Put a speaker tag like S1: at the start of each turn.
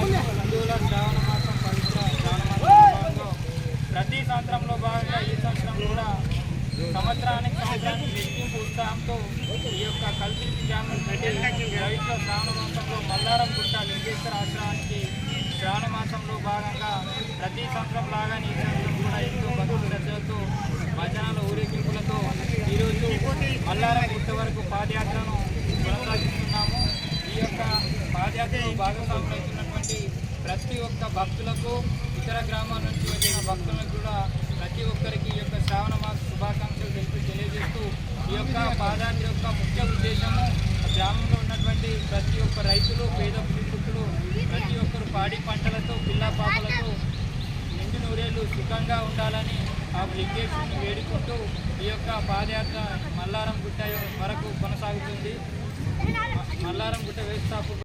S1: హిందువుల శ్రావణ మాసం పవిత్ర శ్రావణ ప్రతి సంవత్సరంలో భాగంగా ఈ సంవత్సరం కూడా సంవత్సరానికి సంవత్సరానికి రెట్టింపు ఉత్సాహంతో ఈ యొక్క కల్పించి గ్రామం పెట్టేందుకు పవిత్ర శ్రావణ మాసంలో మల్లారం గుట్ట లింగేశ్వర ఆశ్రమానికి శ్రావణ మాసంలో భాగంగా ప్రతి సంవత్సరం లాగానే ఈ సంవత్సరం కూడా ఎంతో భక్తులు శ్రద్ధలతో భజనాల ఊరేగింపులతో ఈరోజు మల్లారం గుట్ట వరకు పాదయాత్రను కొనసాగిస్తారు పాదయాత్రలో భాగస్వాములు అవుతున్నటువంటి ప్రతి ఒక్క భక్తులకు ఇతర గ్రామాల నుంచి వచ్చిన భక్తులకు కూడా ప్రతి ఒక్కరికి ఈ యొక్క శ్రావణ మాస శుభాకాంక్షలు తెలిపి తెలియజేస్తూ ఈ యొక్క పాదయాత్ర యొక్క ముఖ్య ఉద్దేశము గ్రామంలో ఉన్నటువంటి ప్రతి ఒక్క రైతులు పేద కుటుంబీకులు ప్రతి ఒక్కరు పాడి పంటలతో పిల్ల పాపలతో నిండు నూరేళ్ళు సుఖంగా ఉండాలని ఆ లింగేశ్వరుని వేడుకుంటూ ఈ యొక్క పాదయాత్ర మల్లారం గుట్ట వరకు కొనసాగుతుంది. మల్లారం గుట్ట వేస్తాపు